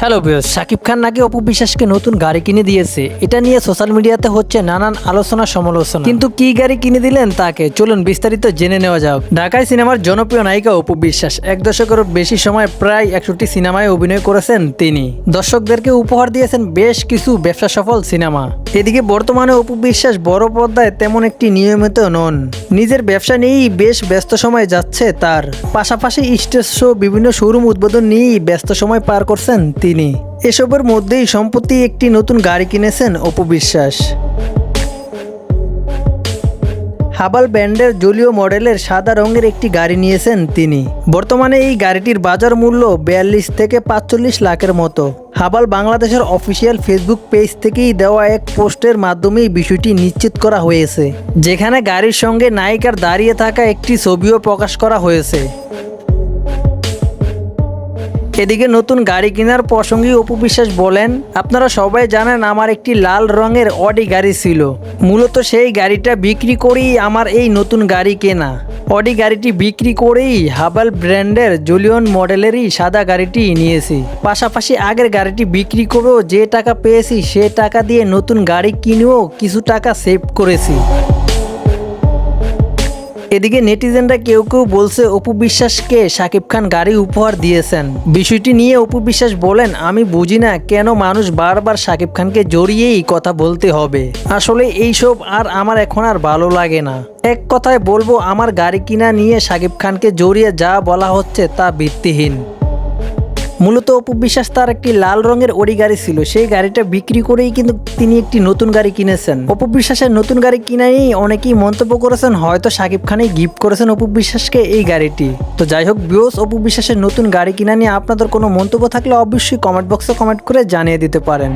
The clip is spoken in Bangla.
হ্যালো বিয়স শাকিব খান নাকি অপু বিশ্বাসকে নতুন গাড়ি কিনে দিয়েছে? এটা নিয়ে সোশ্যাল মিডিয়াতে হচ্ছে নানান আলোচনা, সমালোচনা। কিন্তু কি গাড়ি কিনে দিলেন তাকে? চলুন বিস্তারিত জেনে নেওয়া যাক। ঢাকায় সিনেমার জনপ্রিয় নায়িকা অপু বিশ্বাস। এক দশকেরও বেশি সময় প্রায় একষট্টি সিনেমায় অভিনয় করেছেন তিনি। দর্শকদেরকে উপহার দিয়েছেন বেশ কিছু ব্যবসা সফল সিনেমা। এদিকে বর্তমানে অপু বিশ্বাস বড় পর্দায় তেমন একটি নিয়মিত নন। নিজের ব্যবসা নিয়েই বেশ ব্যস্ত সময় যাচ্ছে তার। পাশাপাশি স্টেজ শো, বিভিন্ন শোরুম উদ্বোধন নিয়েই ব্যস্ত সময় পার করছেন তিনি। এসবের মধ্যেই সম্প্রতি একটি নতুন গাড়ি কিনেছেন অপু বিশ্বাস। হাবাল ব্যান্ডের জলীয় মডেলের সাদা রঙের একটি গাড়ি নিয়েছেন তিনি। বর্তমানে এই গাড়িটির বাজার মূল্য বিয়াল্লিশ থেকে পাঁচচল্লিশ লাখের মতো। হাবাল বাংলাদেশের অফিসিয়াল ফেসবুক পেজ থেকেই দেওয়া এক পোস্টের মাধ্যমেই বিষয়টি নিশ্চিত করা হয়েছে। যেখানে গাড়ির সঙ্গে নায়িকার দাঁড়িয়ে থাকা একটি ছবিও প্রকাশ করা হয়েছে। এদিকে নতুন গাড়ি কেনার প্রসঙ্গে অপু বিশ্বাস বলেন, আপনারা সবাই জানেন আমার একটি লাল রঙের অডি গাড়ি ছিল। মূলত সেই গাড়িটা বিক্রি করেই আমার এই নতুন গাড়ি কেনা। অডি গাড়িটি বিক্রি করেই হাবাল ব্র্যান্ডের জুলিয়ন মডেলেরই সাদা গাড়িটি নিয়েছি। পাশাপাশি আগের গাড়িটি বিক্রি করেও যে টাকা পেয়েছি, সে টাকা দিয়ে নতুন গাড়ি কিনেও কিছু টাকা সেভ করেছি। এদিকে নেটিজেনরা কেউ কেউ বলছে, অপু বিশ্বাসকে শাকিব খান গাড়ি উপহার দিয়েছেন। বিষয়টি নিয়ে অপু বিশ্বাস বলেন, আমি বুঝি না কেন মানুষ বারবার শাকিব খানকে জড়িয়েই কথা বলতে হবে। আসলে এইসব আর আমার এখন আর ভালো লাগে না। এক কথায় বলব, আমার গাড়ি কিনা নিয়ে শাকিব খানকে জড়িয়ে যা বলা হচ্ছে তা ভিত্তিহীন। মূলত অপু বিশ্বাস তার একটি লাল রঙের ওড়ি গাড়ি ছিল। সেই গাড়িটা বিক্রি করেই কিন্তু তিনি একটি নতুন গাড়ি কিনেছেন। অপু বিশ্বাসের নতুন গাড়ি কিনাই অনেকেই মন্তব্য করেছেন, হয়তো সাকিব খানেই গিফট করেছেন অপু বিশ্বাসকে এই গাড়িটি। তো যাই হোক বিওস অপু বিশ্বাসের নতুন গাড়ি কিনা নিয়ে আপনাদের কোনো মন্তব্য থাকলে অবশ্যই কমেন্ট বক্সে কমেন্ট করে জানিয়ে দিতে পারেন।